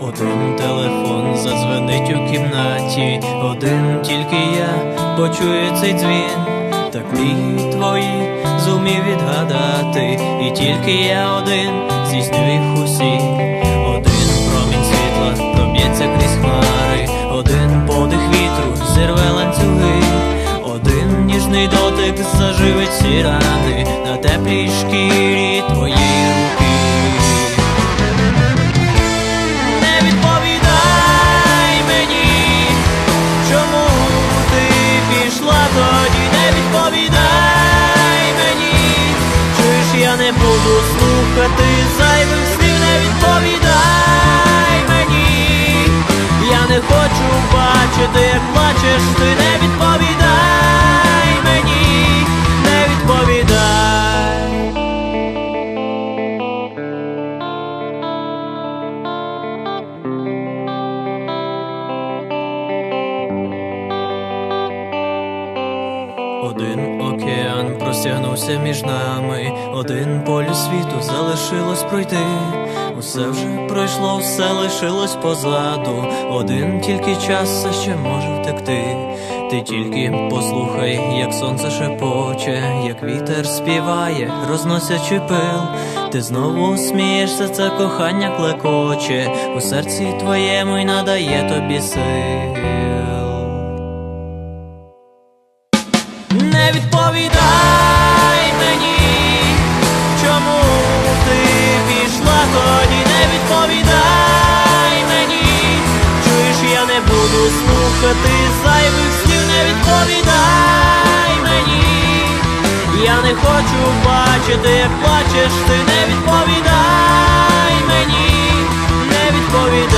Один телефон задзвенить у кімнаті, один тільки я почую цей дзвін, так мрії твої зумів відгадати, і тільки я один здійсню їх усі, один промінь світла проб'ється крізь хмари, один подих вітру зірве ланцюги, один ніжний дотик заживить всі рани. На теплій шкірі твоєї я не буду слухати зайвих слів, не відповідай мені, я не хочу бачити, як плачеш, ти не відповідай Один океан простягнувся між нами, один полюс світу залишилось пройти. Усе вже пройшло, все лишилось позаду. Один тільки час все ще може втекти. Ти тільки послухай, як сонце шепоче, як вітер співає, розносячи пил. Ти знову смієшся, це кохання клекоче, у серці твоєму й надає тобі сил. Я не буду слухати зайвих слів, не відповідай мені, я не хочу бачити, як плачеш, ти не відповідай мені, не відповідай